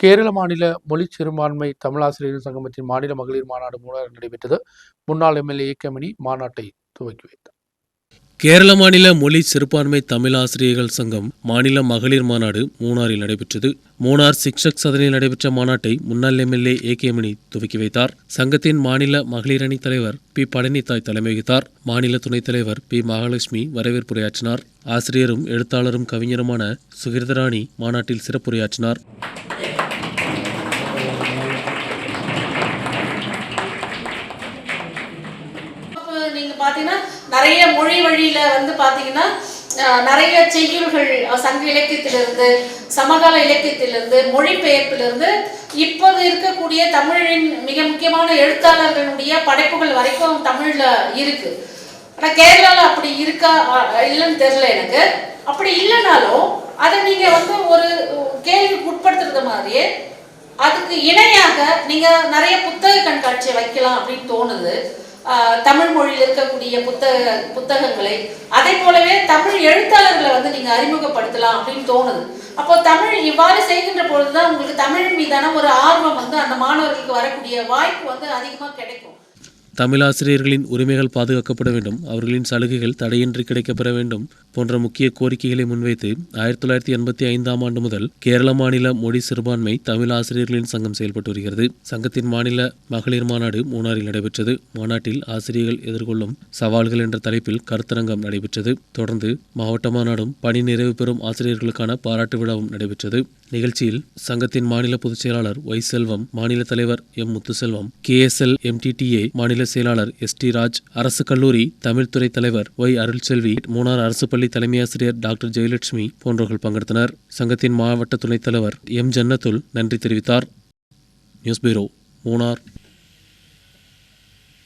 கேரள மாநில மொழி சிறுபான்மை தமிழாசிரியர் சங்கமத்தின் மாநில மகளிர் மாநாடு மூணாறு நடைபெற்றது. முன்னாள் எம்எல்ஏ ஏக்கமணி மாநாட்டை துவக்கி வைத்தார். கேரள மாநில மொழி சிறுபான்மை தமிழ் ஆசிரியர்கள் சங்கம் மாநில மகளிர் மாநாடு மூணாறில் நடைபெற்றது. மூணார் சிக்ஷக் சதனில் நடைபெற்ற மாநாட்டை முன்னாள் எம்எல்ஏ ஏ கே மணி துவக்கி வைத்தார். சங்கத்தின் மாநில மகளிர் அணி தலைவர் பி பழனித்தாய் தலைமை வகித்தார். மாநில துணைத் தலைவர் பி மகாலட்சுமி வரவேற்புரையாற்றினார். ஆசிரியரும் எழுத்தாளரும் கவிஞருமான சுகிர்தராணி மாநாட்டில் சிறப்புரையாற்றினார். நீங்கள் பார்த்தீங்கன்னா நிறைய மொழி வழியில் வந்து பார்த்தீங்கன்னா நிறைய செய்யுள்கள் சங்க இலக்கியத்திலிருந்து சமகால இலக்கியத்திலிருந்து மொழிபெயர்ப்பிலிருந்து இப்போது இருக்கக்கூடிய தமிழின் மிக முக்கியமான எழுத்தாளர்களுடைய படைப்புகள் வரைக்கும் தமிழில் இருக்கு. ஆனால் கேரளாவில் அப்படி இருக்கா இல்லைன்னு தெரியல எனக்கு. அப்படி இல்லைனாலும் அதை நீங்கள் வந்து ஒரு கேள்விக்கு உட்படுத்துறது மாதிரியே அதுக்கு இணையாக நீங்கள் நிறைய புத்தக கண்காட்சியை வைக்கலாம் அப்படின்னு தோணுது. தமிழ் மொழியில் இருக்கக்கூடிய புத்தக புத்தகங்களை அதே போலவே தமிழ் எழுத்தாளர்களை வந்து நீங்கள் அறிமுகப்படுத்தலாம் அப்படின்னு தோணுது. அப்போ தமிழ் இவ்வாறு செய்கின்ற பொழுதுதான் உங்களுக்கு தமிழ் மீதான ஒரு ஆர்வம் வந்து அந்த மாணவர்களுக்கு வரக்கூடிய வாய்ப்பு வந்து அதிகமாக கிடைக்கும். தமிழ் ஆசிரியர்களின் உரிமைகள் பாதுகாக்கப்பட வேண்டும். அவர்களின் சலுகைகள் தடையின்றி கிடைக்கப்பெற வேண்டும் போன்ற முக்கிய கோரிக்கைகளை முன்வைத்து ஆயிரத்தி தொள்ளாயிரத்தி எண்பத்தி ஐந்தாம் ஆண்டு முதல் கேரள மாநில மொழி சிறுபான்மை தமிழ் ஆசிரியர்களின் சங்கம் செயல்பட்டு வருகிறது. சங்கத்தின் மாநில மகளிர் மாநாடு மூணாரில் நடைபெற்றது. மாநாட்டில் ஆசிரியர்கள் எதிர்கொள்ளும் சவால்கள் என்ற தலைப்பில் கருத்தரங்கம் நடைபெற்றது. தொடர்ந்து மாவட்ட மாநாடும் பணி நிறைவு பெறும் ஆசிரியர்களுக்கான பாராட்டு விழாவும் நடைபெற்றது. நிகழ்ச்சியில் சங்கத்தின் மாநில பொதுச் செயலாளர் ஒய் செல்வம் மாநில தலைவர் எம் முத்துசெல்வம் கேஎஸ்எல் எம்டிடிஏ மாநில செயலாளர் எஸ் டி ராஜ் அரசு கல்லூரி தமிழ்துறை தலைவர் ஒய் அருள்செல்வி மூணார் அரசு பள்ளி தலைமையாசிரியர் டாக்டர் ஜெயலட்சுமி போன்றவர்கள் பங்கெடுத்தனர். சங்கத்தின் மாவட்ட துணைத் தலைவர் எம் ஜன்னத்துல் நன்றி தெரிவித்தார். News bureau Munnar.